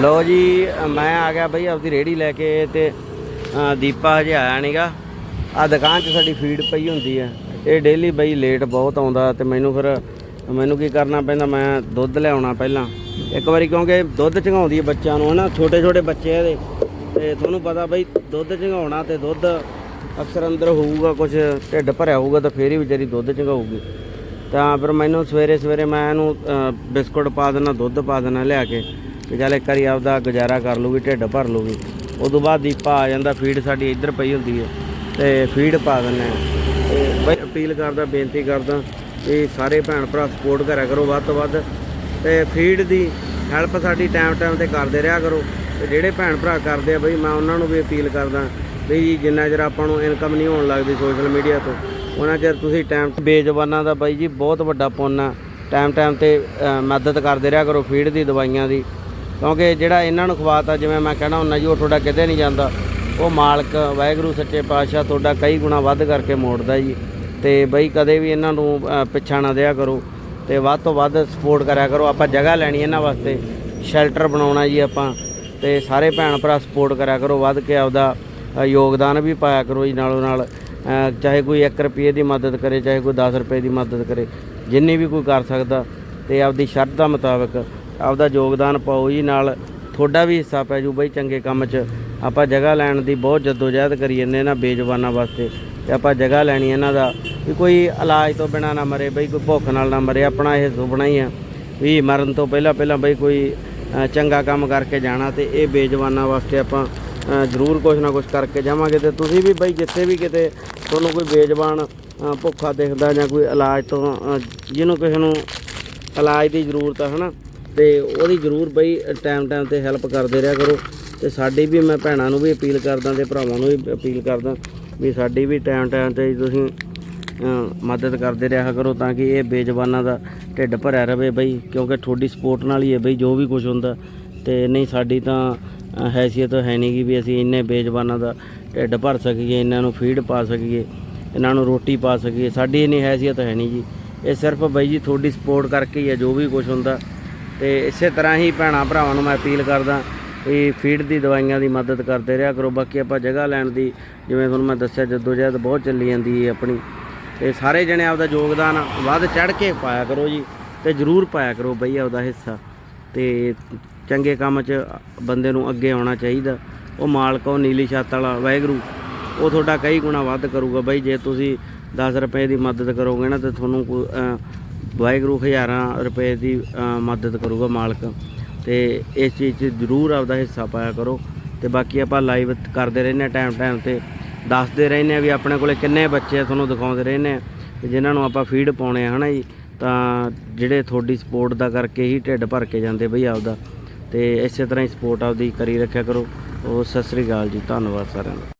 ਲੋ ਜੀ, ਮੈਂ ਆ ਗਿਆ ਬਈ ਆਪਦੀ ਰੇੜੀ ਲੈ ਕੇ ਤੇ ਦੀਪਾ ਹਜੇ ਆਇਆ ਨਹੀਂਗਾ ਆ ਦੁਕਾਨ 'ਚ ਸਾਡੀ ਫੀਡ ਪਈ ਹੁੰਦੀ ਹੈ ਇਹ ਡੇਲੀ ਬਈ ਲੇਟ ਬਹੁਤ ਆਉਂਦਾ ਤੇ ਮੈਨੂੰ ਫਿਰ, ਮੈਨੂੰ ਕੀ ਕਰਨਾ ਪੈਂਦਾ, ਮੈਂ ਦੁੱਧ ਲਿਆਉਣਾ ਪਹਿਲਾਂ। ਇੱਕ ਵਾਰੀ ਕਿਉਂਕਿ ਦੁੱਧ ਚੰਗਾਉਂਦੀ ਹੈ ਬੱਚਿਆਂ ਨੂੰ, ਹਨਾ? ਛੋਟੇ ਛੋਟੇ ਬੱਚੇ ਇਹਦੇ। ਤੇ ਤੁਹਾਨੂੰ ਪਤਾ ਬਈ ਦੁੱਧ ਚੰਗਾਉਣਾ ਤੇ ਦੁੱਧ ਅਕਸਰ ਅੰਦਰ ਹੋਊਗਾ ਕੁਝ ਢਿੱਡ ਭਰਿਆ ਹੋਊਗਾ ਤਾਂ ਫੇਰ ਹੀ ਵਿਚਾਰੀ ਦੁੱਧ ਚੰਗਾਊਗੀ। ਤਾਂ ਫਿਰ ਮੈਨੂੰ ਸਵੇਰੇ ਸਵੇਰੇ ਮੈਂ ਇਹਨੂੰ ਬਿਸਕੁਟ ਪਾ ਦੇਣਾ ਦੁੱਧ ਪਾ ਦੇਣਾ ਲਿਆ ਕੇ। ਤੇ ਚੱਲ ਇੱਕ ਵਾਰੀ ਆਪਦਾ ਗੁਜ਼ਾਰਾ ਕਰ ਲੂਗੀ ਢਿੱਡ ਭਰ ਲੂਗੀ ਉਦੋਂ ਬਾਅਦ ਦੀਪਾ ਆ ਜਾਂਦਾ, ਫੀਡ ਸਾਡੀ ਇੱਧਰ ਪਈ ਹੁੰਦੀ ਹੈ ਤੇ ਫੀਡ ਪਾ ਦਿੰਦੇ ਹਾਂ ਤੇ ਬਈ ਅਪੀਲ ਕਰਦਾ, ਬੇਨਤੀ ਕਰਦਾ ਕਿ ਸਾਰੇ ਭੈਣ ਭਰਾ ਸਪੋਰਟ ਕਰਿਆ ਕਰੋ ਵੱਧ ਤੋਂ ਵੱਧ, ਤੇ ਫੀਡ ਦੀ ਹੈਲਪ ਸਾਡੀ ਟਾਈਮ ਟਾਈਮ ਤੇ ਕਰਦੇ ਰਿਹਾ ਕਰੋ। ਤੇ ਜਿਹੜੇ ਭੈਣ ਭਰਾ ਕਰਦੇ ਆ ਬਈ, ਮੈਂ ਉਹਨਾਂ ਨੂੰ ਵੀ ਅਪੀਲ ਕਰਦਾ ਵੀ ਜਿੰਨਾ ਚਿਰ ਆਪਾਂ ਨੂੰ ਇਨਕਮ ਨਹੀਂ ਹੋਣ ਲੱਗਦੀ ਸੋਸ਼ਲ ਮੀਡੀਆ ਤੋਂ, ਉਹਨਾਂ ਚਿਰ ਤੁਸੀਂ ਟਾਈਮ ਬੇਜ਼ਬਾਨਾਂ ਦਾ ਬਾਈ ਜੀ, ਬਹੁਤ ਵੱਡਾ ਪੁੰਨ ਆ। ਟਾਈਮ ਟਾਈਮ ਤੇ ਮਦਦ ਕਰਦੇ ਰਿਹਾ ਕਰੋ ਫੀਡ ਦੀ, ਦਵਾਈਆਂ ਦੀ। ਕਿਉਂਕਿ ਜਿਹੜਾ ਇਹਨਾਂ ਨੂੰ ਖਵਾਤਾ, ਜਿਵੇਂ ਮੈਂ ਕਹਿਣਾ ਹੁੰਦਾ ਜੀ, ਉਹ ਤੁਹਾਡਾ ਕਿਤੇ ਨਹੀਂ ਜਾਂਦਾ। ਉਹ ਮਾਲਕ, ਵਾਹਿਗੁਰੂ, ਸੱਚੇ ਪਾਤਸ਼ਾਹ ਤੁਹਾਡਾ ਕਈ ਗੁਣਾ ਵੱਧ ਕਰਕੇ ਮੋੜਦਾ ਜੀ। ਤੇ ਬਈ ਕਦੇ ਵੀ ਇਹਨਾਂ ਨੂੰ ਪਿੱਛਾ ਨਾ ਦਿਆ ਕਰੋ। ਤੇ ਵੱਧ ਤੋਂ ਵੱਧ ਸਪੋਰਟ ਕਰਿਆ ਕਰੋ। ਆਪਾਂ ਜਗ੍ਹਾ ਲੈਣੀ ਇਹਨਾਂ ਵਾਸਤੇ। ਸ਼ੈਲਟਰ ਬਣਾਉਣਾ ਜੀ ਆਪਾਂ। ਤੇ ਸਾਰੇ ਭੈਣ ਭਰਾ ਸਪੋਰਟ ਕਰਿਆ ਕਰੋ। ਵੱਧ ਕੇ ਆਪਦਾ ਯੋਗਦਾਨ ਵੀ ਪਾਇਆ ਕਰੋ ਜੀ ਨਾਲੋਂ ਨਾਲ। ਚਾਹੇ ਕੋਈ 1 ਰੁਪਏ ਦੀ ਮਦਦ ਕਰੇ, ਚਾਹੇ ਕੋਈ 10 ਰੁਪਏ ਦੀ ਮਦਦ ਕਰੇ। ਜਿੰਨੀ ਵੀ ਕੋਈ ਕਰ ਸਕਦਾ। ਤੇ ਆਪਦੀ ਸ਼ਰਧਾ ਮੁਤਾਬਕ ਆਪਦਾ ਯੋਗਦਾਨ ਪਾਓ ਜੀ, ਨਾਲ ਤੁਹਾਡਾ ਵੀ ਹਿੱਸਾ ਪੈ ਜੂ ਬਈ ਚੰਗੇ ਕੰਮ 'ਚ। ਆਪਾਂ ਜਗ੍ਹਾ ਲੈਣ ਦੀ ਬਹੁਤ ਜਦੋਜਹਿਦ ਕਰੀ ਜਾਂਦੇ ਇਹਨਾਂ ਬੇਜ਼ੁਬਾਨਾਂ ਵਾਸਤੇ। ਤੇ ਆਪਾਂ ਜਗ੍ਹਾ ਲੈਣੀ ਇਹਨਾਂ ਦਾ, ਵੀ ਕੋਈ ਇਲਾਜ ਤੋਂ ਬਿਨਾ ਨਾ ਮਰੇ ਬਈ, ਕੋਈ ਭੁੱਖ ਨਾਲ ਨਾ ਮਰੇ, ਆਪਣਾ ਇਹ ਸੁਪਨਾ ਹੀ ਆ। ਵੀ ਮਰਨ ਤੋਂ ਪਹਿਲਾਂ ਪਹਿਲਾਂ ਬਈ ਕੋਈ ਚੰਗਾ ਕੰਮ ਕਰਕੇ ਜਾਣਾ ਤੇ ਇਹ ਬੇਜ਼ਬਾਨਾਂ ਵਾਸਤੇ ਆਪਾਂ ਜ਼ਰੂਰ ਕੁਝ ਨਾ ਕੁਝ ਕਰਕੇ ਜਾਵਾਂਗੇ। ਤੇ ਤੁਸੀਂ ਵੀ ਬਈ ਜਿੱਥੇ ਵੀ ਕਿਤੇ ਤੁਹਾਨੂੰ ਕੋਈ ਬੇਜ਼ਬਾਨ ਭੁੱਖਾ ਦਿਖਦਾ ਜਾਂ ਕੋਈ ਇਲਾਜ ਤੋਂ ਜਿਹਨੂੰ ਕਿਸੇ ਨੂੰ ਇਲਾਜ ਦੀ ਜ਼ਰੂਰਤ ਆ, ਹਨਾ? ਤੇ ਉਹਦੀ ਜ਼ਰੂਰ ਬਈ ਟਾਈਮ ਟਾਈਮ ਤੇ ਹੈਲਪ ਕਰਦੇ ਰਿਹਾ ਕਰੋ। ਤੇ ਸਾਡੀ ਵੀ ਮੈਂ ਭੈਣਾਂ ਨੂੰ ਵੀ ਅਪੀਲ ਕਰਦਾ ਤੇ ਭਰਾਵਾਂ ਨੂੰ ਵੀ ਅਪੀਲ ਕਰਦਾ ਵੀ ਸਾਡੀ ਵੀ ਟਾਈਮ ਟਾਈਮ ਤੇ ਤੁਸੀਂ ਮਦਦ ਕਰਦੇ ਰਿਹਾ ਕਰੋ ਤਾਂ ਕਿ ਇਹ ਬੇਜ਼ਬਾਨਾਂ ਦਾ ਢਿੱਡ ਭਰਿਆ ਰਵੇ ਬਈ, ਕਿਉਂਕਿ ਤੁਹਾਡੀ ਸਪੋਰਟ ਨਾਲ ਹੀ ਹੈ ਬਈ, ਜੋ ਵੀ ਕੁਝ ਹੁੰਦਾ। ਤੇ ਨਹੀਂ, ਸਾਡੀ ਤਾਂ ਹੈਸੀਅਤ ਹੈ ਨਹੀਂ ਗੀ ਵੀ ਅਸੀਂ ਇੰਨੇ ਬੇਜ਼ਬਾਨਾਂ ਦਾ ਢਿੱਡ ਭਰ ਸਕੀਏ ਇਹਨਾਂ ਨੂੰ ਫੀਡ ਪਾ ਸਕੀਏ ਇਹਨਾਂ ਨੂੰ ਰੋਟੀ ਪਾ ਸਕੀਏ। ਸਾਡੀ ਇੰਨੀ ਹੈਸੀਅਤ ਹੈ ਨਹੀਂ ਜੀ। ਇਹ ਸਿਰਫ ਬਈ ਜੀ ਤੁਹਾਡੀ ਸਪੋਰਟ ਕਰਕੇ ਹੀ ਹੈ, ਜੋ ਵੀ ਕੁਝ ਹੁੰਦਾ। ਤੇ ਇਸੇ ਤਰ੍ਹਾਂ ਹੀ ਭੈਣਾਂ ਭਰਾਵਾਂ ਨੂੰ ਮੈਂ ਅਪੀਲ ਕਰਦਾ ਵੀ ਫੀਡ ਦੀ ਦਵਾਈਆਂ ਦੀ ਮਦਦ ਕਰਦੇ ਰਿਹਾ ਕਰੋ। ਬਾਕੀ ਆਪਾਂ ਜਗ੍ਹਾ ਲੈਣ ਦੀ, ਜਿਵੇਂ ਤੁਹਾਨੂੰ ਮੈਂ ਦੱਸਿਆ ਜਦੋਜਹਿਦ ਬਹੁਤ ਚੱਲੀ ਜਾਂਦੀ ਹੈ ਆਪਣੀ। ਤੇ ਸਾਰੇ ਜਣੇ ਆਪਦਾ ਯੋਗਦਾਨ ਵੱਧ ਚੜ ਕੇ ਪਾਇਆ ਕਰੋ ਜੀ ਤੇ ਜਰੂਰ ਪਾਇਆ ਕਰੋ ਬਈ ਆਪਦਾ ਹਿੱਸਾ। ਤੇ ਚੰਗੇ ਕੰਮ 'ਚ ਬੰਦੇ ਨੂੰ ਅੱਗੇ ਆਉਣਾ ਚਾਹੀਦਾ। ਉਹ ਮਾਲਕ, ਉਹ ਨੀਲੀ ਛੱਤ ਵਾਲਾ, ਵਾਹਿਗੁਰੂ, ਉਹ ਤੁਹਾਡਾ ਕਈ ਗੁਣਾ ਵੱਧ ਕਰੂਗਾ ਬਈ। ਜੇ ਤੁਸੀਂ 10 ਰੁਪਏ ਦੀ ਮਦਦ ਕਰੋਗੇ ਨਾ ਤੇ ਤੁਹਾਨੂੰ ਵਾਹਿਗੁਰੂ ਹਜ਼ਾਰਾਂ ਰੁਪਏ ਦੀ ਮਦਦ ਕਰੂਗਾ ਮਾਲਕ। ਤੇ ਇਸ ਚੀਜ਼ 'ਚ ਜ਼ਰੂਰ ਆਪਦਾ ਹਿੱਸਾ ਪਾਇਆ ਕਰੋ। ਤੇ ਬਾਕੀ ਆਪਾਂ ਲਾਈਵ ਕਰਦੇ ਰਹਿੰਦੇ ਹਾਂ ਟਾਈਮ ਟਾਈਮ ਤੇ। ਦੱਸਦੇ ਰਹਿੰਦੇ ਹਾਂ ਵੀ ਆਪਣੇ ਕੋਲੇ ਕਿੰਨੇ ਬੱਚੇ ਆ, ਤੁਹਾਨੂੰ ਦਿਖਾਉਂਦੇ ਰਹਿੰਦੇ ਹਾਂ। ਤੇ ਜਿਨ੍ਹਾਂ ਨੂੰ ਆਪਾਂ ਫੀਡ ਪਾਉਣੇ ਆ, ਹਨਾ ਜੀ? ਤਾਂ ਜਿਹੜੇ ਤੁਹਾਡੀ ਸਪੋਰਟ ਦਾ ਕਰਕੇ ਹੀ ਢਿੱਡ ਭਰ ਕੇ ਜਾਂਦੇ ਬਈ ਆਪਦਾ। ਤੇ ਇਸੇ ਤਰ੍ਹਾਂ ਹੀ ਸਪੋਰਟ ਆਪਦੀ ਕਰੀ ਰੱਖਿਆ ਕਰੋ। ਉਹ ਸਤਿ ਸ੍ਰੀ ਅਕਾਲ ਜੀ, ਧੰਨਵਾਦ ਸਾਰਿਆਂ ਦਾ।